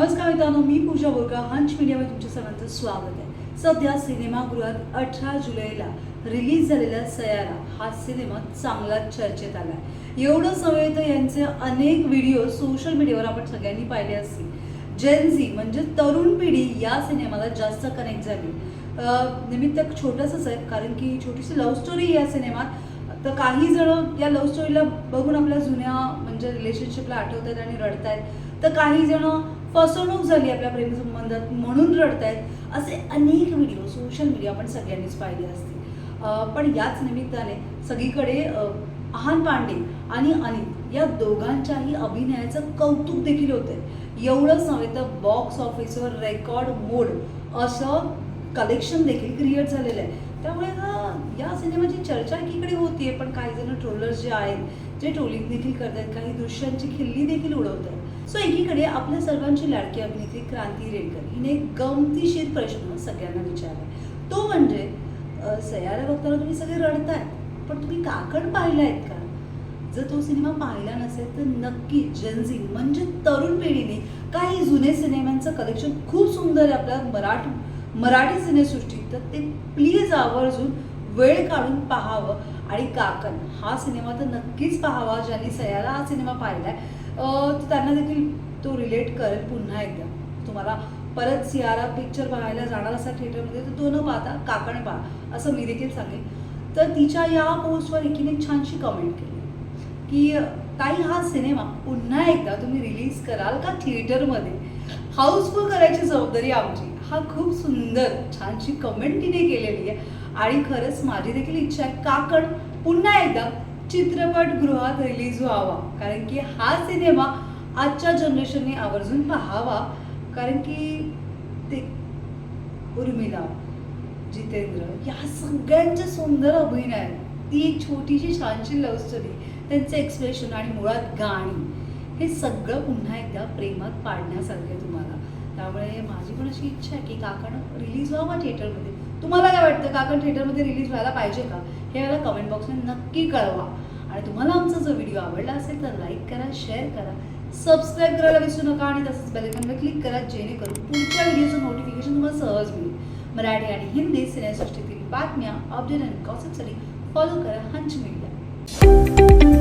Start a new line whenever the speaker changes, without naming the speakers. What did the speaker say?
नमस्कार मित्रांनो मी पूजा बोरकर हंच मीडियामध्ये तुमच्या सर्वांचं स्वागत आहे. सध्या सिनेमागृहात अठरा जुलैला रिलीज झालेला सयारा हा सिनेमा चांगलाच चर्चेत आला आहे एवढं सवय तर यांचे अनेक व्हिडिओ सोशल मीडियावर आपण सगळ्यांनी पाहिले असतील. जेनझी म्हणजे तरुण पिढी या सिनेमाला जास्त कनेक्ट झाली. निमित्त छोटंसंच आहे कारण की छोटीशी लव्ह स्टोरी या सिनेमात तर काही जण या लव्ह स्टोरीला बघून आपल्या जुन्या म्हणजे रिलेशनशिपला आठवत आहेत आणि रडतायत. तर काही जण फसवणूक झाली आपल्या प्रेमसंबंधात म्हणून रडतायत असे अनेक व्हिडिओ सोशल मीडिया आपण सगळ्यांनीच पाहिले असतील. पण याच निमित्ताने सगळीकडे आहान पांडे आणि अनिल या दोघांच्याही अभिनयाचं कौतुक देखील होतंय. एवढंच नव्हे तर बॉक्स ऑफिसवर रेकॉर्ड मोड असं कलेक्शन देखील क्रिएट झालेलं आहे. त्यामुळे सिनेमाची चर्चा एकीकडे होतीये पण काही जण ट्रोलर्स जे आहेत जे ट्रोलिंग देखील करतात काही दृश्यांची खिल्ली देखील उडवत आहेत सो एकीकडे आपल्या सर्वांची लाडकी अभिनेत्री क्रांती रेडकर हिने एक गमतीशीर प्रश्न सगळ्यांना विचारला तो म्हणजे सयारा बघताना तुम्ही सगळे रडताय पण तुम्ही काकड पाहिलायत का? जर तो सिनेमा पाहिला नसेल तर नक्की जनझी म्हणजे तरुण पिढीने काही जुने सिनेमांचं कलेक्शन खूप सुंदर आहे आपल्या मराठ मराठी सिनेसृष्टीत तर ते प्लीज आवर्जून वेळ काढून पाहावं आणि काकण. हा सिनेमा तर नक्कीच पाहावा ज्यांनी सयाला हा सिनेमा पाहिलाय. अं, त्यांना देखील तो रिलेट करेल पुन्हा एकदा. तुम्हाला परत सियारा पिक्चर पाहायला जाणार असा थिएटरमध्ये तर तो न पाहता काकण पहा असं मी देखील सांगेन. तर तिच्या या पोस्टवर एकीने एक छानशी कमेंट केली की ताई हा सिनेमा पुन्हा एकदा तुम्ही रिलीज कराल का थिएटरमध्ये हाऊसफुल करायची जबाबदारी आमची. हा खूप सुंदर छानशी कमेंट तिने केलेली आहे. आणि खरंच माझी देखील इच्छा आहे काकण पुन्हा एकदा चित्रपटगृहात रिलीज व्हावा. कारण की हा सिनेमा आजच्या जनरेशनने आवर्जून पाहावा. कारण की ते उर्मिला जितेंद्र या सगळ्यांचे सुंदर अभिनय. ती एक छोटीशी छानशी लव्ह स्टोरी त्यांचं एक्सप्रेशन आणि मुळात गाणी हे सगळं पुन्हा एकदा प्रेमात पाडण्यासारखं तुम्हाला. त्यामुळे माझी पण अशी इच्छा आहे की काकण रिलीज व्हावं थिएटरमध्ये तुम्हाला काय वाटतं? काकण थिएटरमध्ये रिलीज व्हायला पाहिजे का? हे मला कमेंट बॉक्समध्ये नक्की कळवा. आणि तुम्हाला आमचा जर व्हिडिओ आवडला असेल तर लाईक करा शेअर करा. सबस्क्राईब करायला विसरू नका आणि तसंच बेलकनवर क्लिक करा जेणेकरून पुढच्या व्हिडिओचं नोटिफिकेशन तुम्हाला सहज मिळेल. मराठी आणि हिंदी सिनेसृष्टीतील बातम्या अपडेट आणि गॉसिपसाठी फॉलो करा हंच मीडिया